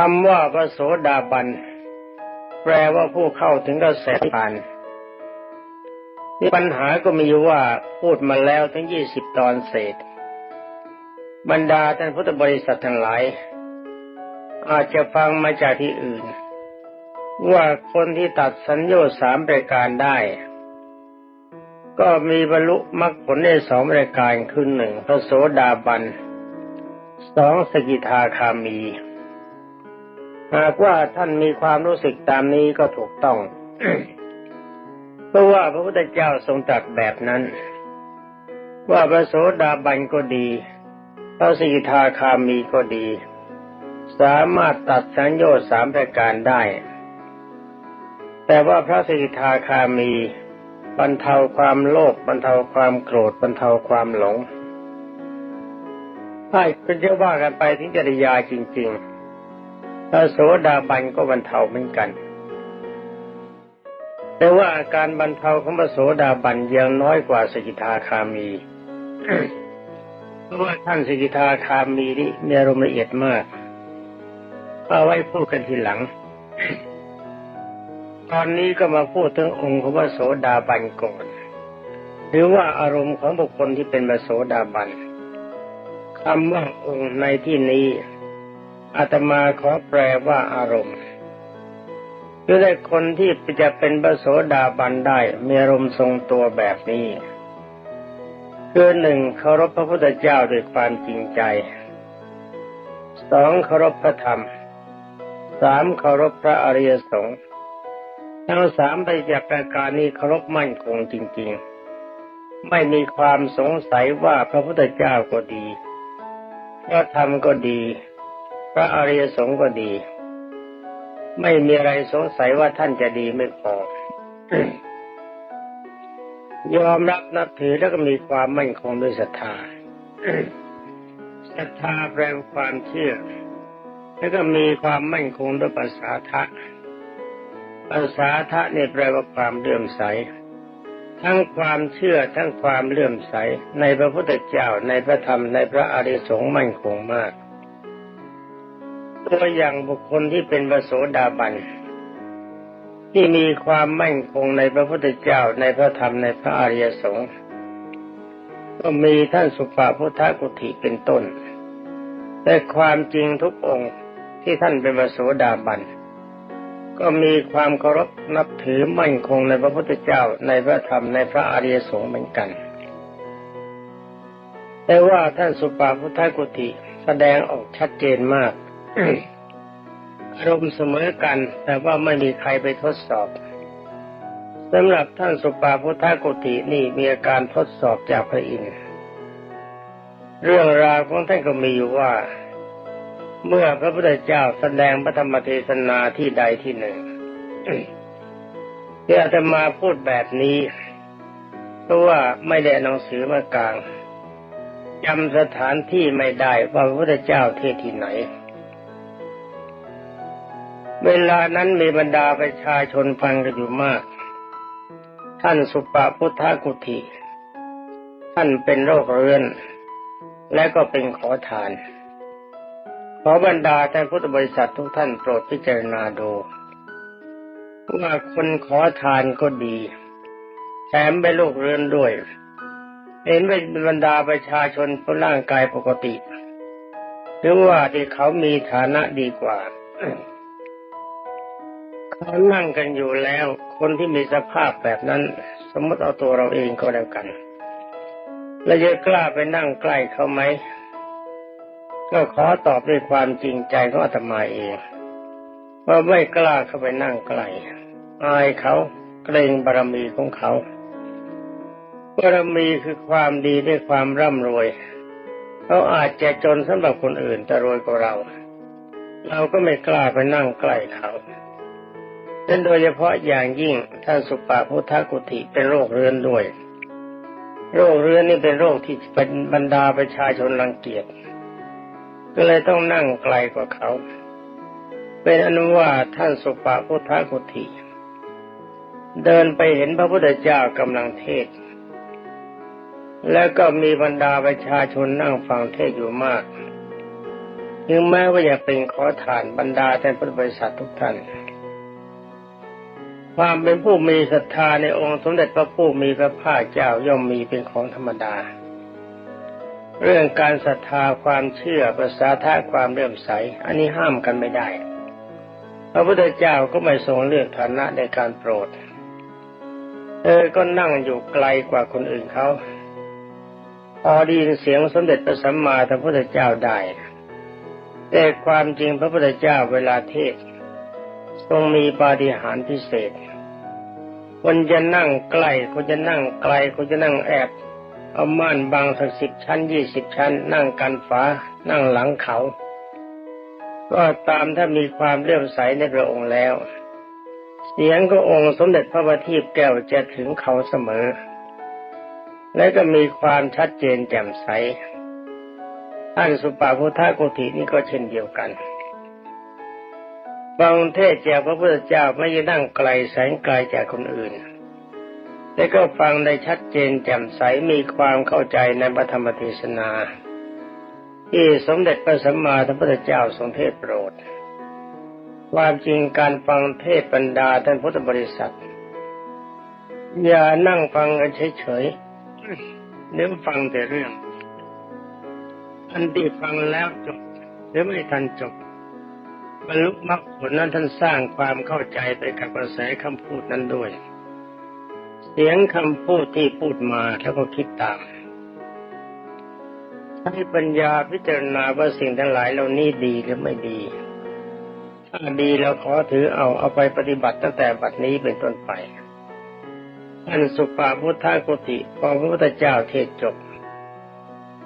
คำว่าพระโสดาบัน แปลว่าผู้เข้าถึงกระแสผ่านนี่ปัญหาก็มีว่าพูดมาแล้วทั้งยี่สิบตอนเศษ บรรดาท่านพุทธบริษัททั้งหลาย อาจจะฟังมาจากที่อื่น ว่าคนที่ตัดสัญญาสามรายการได้ ก็มีบรรลุมรรคผลได้สองรายการคือหนึ่งพระโสดาบันสองสกิทาคามี หากว่าท่านมีความรู้สึกตามนี้ก็ถูกต้องเพราะว่าพระพุทธเจ้าทรงตรัสแบบนั้น ว่าพระโสดาบันก็ดีพระสกิทาคามีก็ดี สามารถตัดสัญญาสามประการได้ แต่ว่าพระสกิทาคามีบรรเทาความโลภบรรเทาความโกรธบรรเทาความหลงถ้าเป็นเยอะว่ากันไปถึงจริยาจริง ๆ พระโสดาบันก็บรรเทาเหมือนกัน แต่ว่าอาการบรรเทาของพระโสดาบันยังน้อยกว่าสกิทาคามี เพราะว่าท่านสกิทาคามีนี่มีอารมณ์ละเอียดมากเอาไว้พูดกันทีหลัง ตอนนี้ก็มาพูดถึงองค์ของพระโสดาบันก่อนหรือว่าอารมณ์ของบุคคลที่เป็นพระโสดาบันคำว่าองค์ในที่นี้ อาตมาขอแปลว่าอารมณ์คือได้คนที่จะเป็นพระโสดาบันได้มีอารมณ์ทรงตัวแบบนี้คือหนึ่งเคารพพระพุทธเจ้าด้วยความจริงใจสองเคารพพระธรรมสามเคารพพระอริยสงฆ์ทั้งสามไปจากประการนี้เคารพมั่นคงจริง ๆ ไม่มีความสงสัยว่าพระพุทธเจ้าก็ดีพระธรรมก็ดี ระอริยสงฆ์ก็ดี ไม่มีอะไรสงสัยว่าท่านจะดีไม่พอยอมรับนับถือแล้วก็มีความมั่นคงด้วยศรัทธาศรัทธาแปลความเชื่อ แล้วก็มีความมั่นคงด้วยภาษาทะภาษาทะเนี่ยแปลว่าความเลื่อมใส ทั้งความเชื่อทั้งความเลื่อมใส ในพระพุทธเจ้าในพระธรรมในพระอริยสงฆ์มั่นคงมาก ตัวอย่างบุคคลที่เป็นพระโสดาบันที่มีความมั่นคงในพระพุทธเจ้าในพระธรรมในพระอริยสงฆ์ก็มีท่านสุภาพุทธกุฏิเป็นต้น แต่ความจริงทุกองค์ที่ท่านเป็นพระโสดาบัน ก็มีความเคารพนับถือมั่นคงในพระพุทธเจ้าในพระธรรมในพระอริยสงฆ์เหมือนกัน แต่ว่าท่านสุปาพุทธกุฏิแสดงออกชัดเจนมาก อารมณ์เสมอกัน แต่ว่าไม่มีใครไปทดสอบสำหรับท่านสุปาพุทธกุตินี่มีอาการทดสอบจากพระอินทร์เรื่องราวของท่านก็มีอยู่ว่า เมื่อพระพุทธเจ้าแสดงพระธรรมเทศนาที่ใดที่หนึ่งที่อาตมาพูดแบบนี้เพราะว่าไม่ได้หนังสือมากลางจำสถานที่ไม่ได้ว่าพระพุทธเจ้าเทศที่ไหน เวลานั้นมีบรรดาประชาชนฟังกันอยู่มาก ท่านสุปาพุทธกุฏิท่านเป็นโรคเรื้อน และก็เป็นขอทาน ขอบรรดาท่านพุทธบริษัททุกท่านโปรดพิจารณาดูว่าคนขอทานก็ดีแถมเป็นโรคเรื้อนด้วย เห็นเป็นบรรดาประชาชนผู้ร่างกายปกติ หรือว่าที่เขามีฐานะดีกว่า เขานั่งกันอยู่แล้ว คนที่มีสภาพแบบนั้น สมมติเอาตัวเราเองก็แล้วกันเราจะกล้าไปนั่งใกล้เขาไหมก็ขอตอบด้วยความจริงใจของอาตมาเองว่าไม่กล้าเข้าไปนั่งใกล้อายเขาเกรงบารมีของเขาบารมีคือความดีด้วยความร่ำรวยเขาอาจจะจนสำหรับคนอื่นแต่รวยกว่าเรา เราก็ไม่กล้าไปนั่งใกล้เขา เป็นโดยเฉพาะอย่างยิ่งท่านสุปาพุทธกุติเป็นโรคเรื้อนด้วย โรคเรื้อนนี่เป็นโรคที่เป็นบรรดาประชาชนรังเกียจก็เลยต้องนั่งไกลกว่าเขา เป็นอนุว่าท่านสุปาพุทธกุติเดินไปเห็นพระพุทธเจ้ากำลังเทศ แล้วก็มีบรรดาประชาชนนั่งฟังเทศอยู่มากถึงแม้ว่าจะเป็นขอทานบรรดาท่านพุทธบริษัททุกท่าน ความเป็นผู้มีศรัทธาในองค์สมเด็จพระผู้มีพระภาคเจ้าย่อมมีเป็นของธรรมดา เรื่องการศรัทธาความเชื่อภาษาท่าความเลื่อมใส อันนี้ห้ามกันไม่ได้ พระพุทธเจ้าก็ไม่ทรงเลือกฐานะในการโปรดเธอก็นั่งอยู่ไกลกว่าคนอื่นเขาพอได้ยินเสียงสมเด็จพระสัมมาสัมพุทธเจ้าได้แต่ความจริงพระพุทธเจ้าเวลาเทศทรงมีปาฏิหาริย์พิเศษ คนจะนั่งใกล้คนจะนั่งไกลคนจะนั่งแอบเอาม่านบางสักสิบชั้นยี่สิบชั้น นั่งกันฝานั่งหลังเขา ก็ตามถ้ามีความเลื่อมใสในพระองค์แล้ว เสียงก็องค์สมเด็จพระบัณฑิตแก้วจะถึงเขาเสมอ และก็มีความชัดเจนแจ่มใสท่านสุปาพุทธโกตินี่ก็เช่นเดียวกัน บางเทศจากพระพุทธเจ้าไม่ได้นั่งไกลแสงไกลจากคนอื่นแต่ก็ฟังได้ชัดเจนแจ่มใสมีความเข้าใจในพระธรรมเทศนาที่สมเด็จพระสัมมาสัมพุทธเจ้าทรงเทศโปรด ความจริงการฟังเทศบรรดาท่านพุทธบริษัท อย่านั่งฟังกันเฉยๆเนื้อฟังแต่เรื่อง อันที่ฟังแล้วจบหรือไม่ทันจบ บรรลุมรรคผลนั้นท่านสร้างความเข้าใจไปกับกระแสคำพูดนั้นด้วย เสียงคำพูดที่พูดมาแล้วก็คิดตามให้ปัญญาพิจารณาว่าสิ่งทั้งหลายเหล่านี้ดีหรือไม่ดี ถ้าดีเราขอถือเอาเอาไปปฏิบัติตั้งแต่บัดนี้เป็นต้นไปท่านสุปาพุทธกุติพอพระพุทธเจ้าเทศจบ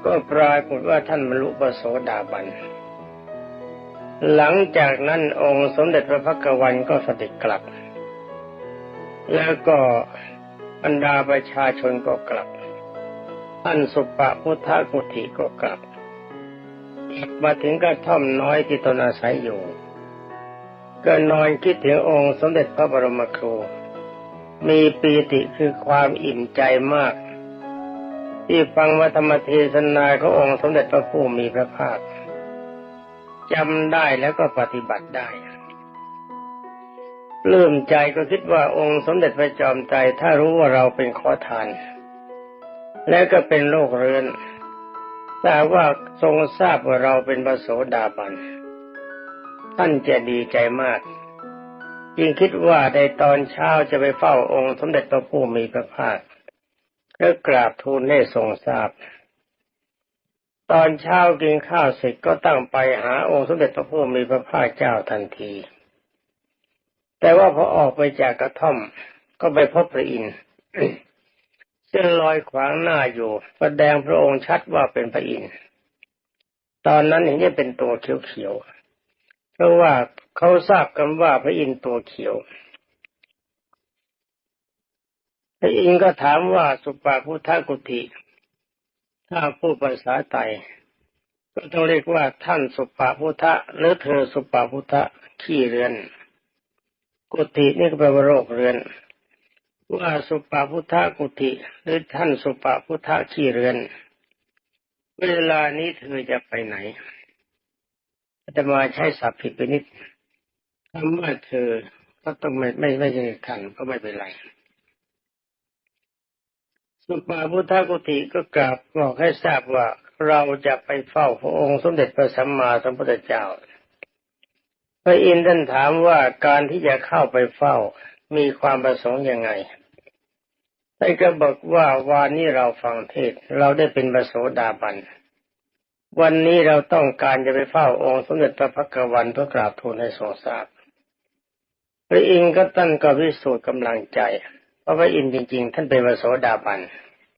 ก็ปรากฏว่าท่านบรรลุปโสดาบัน หลังจากนั้นองค์สมเด็จพระพักวันก็เสด็จกลับ แล้วก็บรรดาประชาชนก็กลับ ท่านสุปะพุทธกุฏิก็กลับ มาถึงกระท่อมน้อยที่ตนอาศัยอยู่ก็นอนคิดถึงองค์สมเด็จพระบรมครู มีปีติคือความอิ่มใจมาก ที่ฟังวัธรรมเทศนาขององค์สมเด็จพระผู้มีพระภาค จำได้แล้วก็ปฏิบัติได้เลื่มใจก็คิดว่าองค์สมเด็จพระจอมใจถ้ารู้ว่าเราเป็นขอทาน และก็เป็นโรคเรื้อนแต่ว่าทรงทราบว่าเราเป็นพระโสดาบัน ท่านจะดีใจมากยิ่งคิดว่าในตอนเช้าจะไปเฝ้าองค์สมเด็จพระผู้มีพระภาคก็กราบทูลให้ทรงทราบ ตอนเช้ากินข้าวเสร็จก็ตั้งไปหาองค์สมเด็จพระพุทธมีพระภาคเจ้าทันที แต่ว่าพอออกไปจากกระท่อม ก็ไปพบพระอินทร์ซึ่งลอยขวางหน้าอยู่แสดงพระองค์ชัดว่าเป็นพระอินทร์ตอนนั้นอย่างนี้เป็นตัวเขียวๆเพราะว่าเขาทราบกันว่าพระอินทร์ตัวเขียวพระอินทร์ก็ถามว่าสุปาพุทธกุติ ถ้าพูดภาษาไทยก็ต้องเรียกว่าท่านสุปาพุทธะหรือเธอสุปาพุทธะขี้เรือน กุฏินี่ก็แปลว่าโรคเรือน ว่าสุปาพุทธะกุฏิหรือท่านสุปาพุทธะขี้เรือน เวลานี้เธอจะไปไหนจะมาใช้ศัพท์ผิดไปนิดคำว่าเธอก็ต้องไม่ไม่ไม่ใช่ท่านก็ไม่เป็นไร สุปาพุทธกุติก็กราบบอกให้ทราบว่าเราจะไปเฝ้าพระองค์สมเด็จพระสัมมาสัมพุทธเจ้า พระอินทร์ท่านถามว่าการที่จะเข้าไปเฝ้ามีความประสงค์ยังไงท่านก็บอกว่าวันนี้เราฟังเทศเราได้เป็นประโสดาบัน วันนี้เราต้องการจะไปเฝ้าองค์สมเด็จพระพักวันเพื่อกราบทูลให้ทรงทราบพระอินทร์ก็ตั้นก็วิสูจน์กำลังใจ พราะพระอินทร์จริง ๆ ท่านเป็นพระโสดาบัน